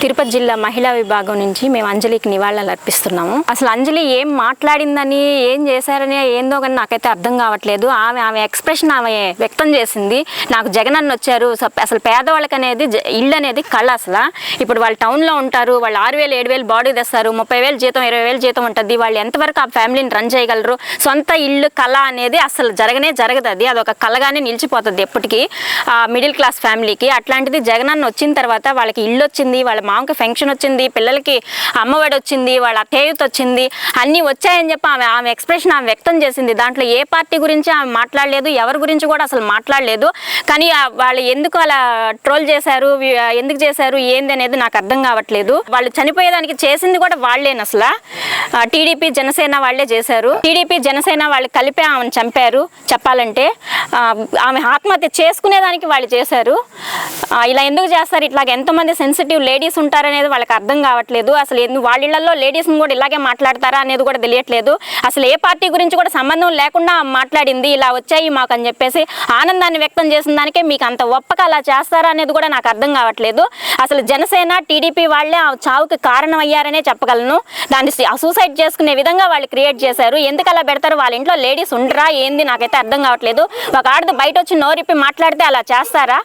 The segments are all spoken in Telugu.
తిరుపతి జిల్లా మహిళా విభాగం నుంచి మేము అంజలికి నివాళులు అర్పిస్తున్నాము. అసలు అంజలి ఏం మాట్లాడిందని ఏం చేశారని ఏందో కానీ నాకైతే అర్థం కావట్లేదు. ఆమె ఆమె ఎక్స్ప్రెషన్ ఆమె వ్యక్తం చేసింది. నాకు జగనన్న వచ్చారు. అసలు పేదవాళ్ళకి అనేది జ- ఇల్లు అనేది కళ అసలు. ఇప్పుడు వాళ్ళు టౌన్లో ఉంటారు. వాళ్ళు ఆరు వేలు ఏడు వేలు బాడీ తెస్తారు. ముప్పై వేలు జీతం ఇరవై వేలు జీతం ఉంటుంది. వాళ్ళు ఎంతవరకు ఆ ఫ్యామిలీని రన్ చేయగలరు? సొంత ఇల్లు కళ అనేది అసలు జరగనే జరగదు అది. అదొక కళగానే నిలిచిపోతుంది ఎప్పటికీ. మిడిల్ క్లాస్ ఫ్యామిలీకి. అట్లాంటిది జగనన్న వచ్చిన తర్వాత వాళ్ళకి ఇల్లు వచ్చింది. వాళ్ళ మామకి ఫంక్షన్ వచ్చింది పిల్లలకి అమ్మఒడి వచ్చింది వాళ్ళ అత్తయ్యత వచ్చింది అన్నీ వచ్చాయని చెప్పి ఆమె ఆమె ఎక్స్ప్రెషన్ ఆమె వ్యక్తం చేసింది. దాంట్లో ఏ పార్టీ గురించి ఆమె మాట్లాడలేదు ఎవరి గురించి కూడా అసలు మాట్లాడలేదు. కానీ వాళ్ళు ఎందుకు అలా ట్రోల్ చేశారు ఎందుకు చేశారు ఏంది అనేది నాకు అర్థం కావట్లేదు. వాళ్ళు చనిపోయేదానికి చేసింది కూడా వాళ్ళేను అసలు టీడీపీ జనసేన వాళ్ళే చేశారు. టీడీపీ జనసేన వాళ్ళు కలిపి ఆమెను చంపారు. చెప్పాలంటే ఆమె ఆత్మహత్య చేసుకునేదానికి వాళ్ళు చేశారు. ఇలా ఎందుకు చేస్తారు? ఇట్లాగ ఎంతమంది సెన్సిటివ్ లేడీస్ ఉంటారనేది వాళ్ళకి అర్థం కావట్లేదు. అసలు ఎందుకు వాళ్ళ ఇళ్ళలో లేడీస్ని కూడా ఇలాగే మాట్లాడతారా అనేది కూడా తెలియట్లేదు. అసలు ఏ పార్టీ గురించి కూడా సంబంధం లేకుండా మాట్లాడింది. ఇలా వచ్చాయి మాకు అని చెప్పేసి ఆనందాన్ని వ్యక్తం చేసిన దానికే మీకు అంత ఒప్పక అలా చేస్తారా అనేది కూడా నాకు అర్థం కావట్లేదు. అసలు జనసేన టీడీపీ వాళ్ళే ఆ చావుకి కారణం అయ్యారనే చెప్పగలను. దాన్ని సూసైడ్ చేసుకునే విధంగా వాళ్ళు క్రియేట్ చేశారు. ఎందుకు అలా పెడతారు? వాళ్ళ ఇంట్లో లేడీస్ ఉండరా? ఏంది? నాకైతే అర్థం కావట్లేదు. ఒక ఆడది బయట వచ్చి నోరిప్పి మాట్లాడితే అలా చేస్తారా?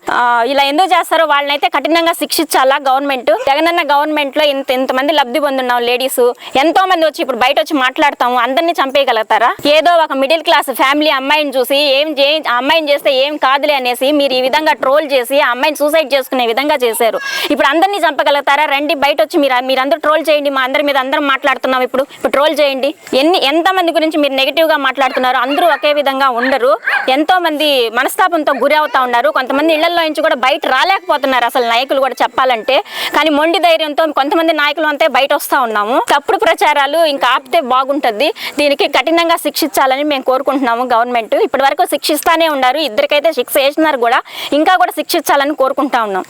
ఇలా ఎందుకు చేస్తారో వాళ్ళనైతే కఠినంగా శిక్షించాలా గవర్నమెంట్? జగనన్న గవర్నమెంట్లో ఇంత ఇంతమంది లబ్ధి పొందున్నాం లేడీస్. ఎంతో మంది వచ్చి ఇప్పుడు బయట వచ్చి మాట్లాడతాము. అందరినీ చంపేయగలుగుతారా? ఏదో ఒక మిడిల్ క్లాస్ ఫ్యామిలీ అమ్మాయిని చూసి ఏం అమ్మాయిని చేస్తే ఏం కాదులే అనేసి మీరు ఈ విధంగా ట్రోల్ చేసి ఆ అమ్మాయిని సూసైడ్ చేసుకునే విధంగా చేశారు. ఇప్పుడు అందరినీ చంపగలుగుతారా? రండి బయట వచ్చి మీరు మీరందరూ ట్రోల్ చేయండి. మా అందరి మీద అందరం మాట్లాడుతున్నాం ఇప్పుడు. ఇప్పుడు ట్రోల్ చేయండి. ఎన్ని ఎంతమంది గురించి మీరు నెగిటివ్గా మాట్లాడుతున్నారు? అందరూ ఒకే విధంగా ఉండరు. ఎంతోమంది మనస్తాపంతో గురి అవుతా ఉన్నారు. కొంతమంది ఇళ్ళలో నుంచి కూడా బయట రాలేకపోతున్నారు అసలు నాయకులు కూడా చెప్పాలంటే. కానీ మొండి ధైర్యంతో కొంతమంది నాయకులు అంతే బయట వస్తూ ఉన్నాము. తప్పుడు ప్రచారాలు ఇంకా ఆపితే బాగుంటుంది. దీనికి కఠినంగా శిక్షించాలని మేము కోరుకుంటున్నాము గవర్నమెంట్. ఇప్పటి వరకు శిక్షిస్తానే ఉన్నారు. ఇద్దరికైతే శిక్ష వేసినారు కూడా. ఇంకా కూడా శిక్షించాలని కోరుకుంటా ఉన్నాం.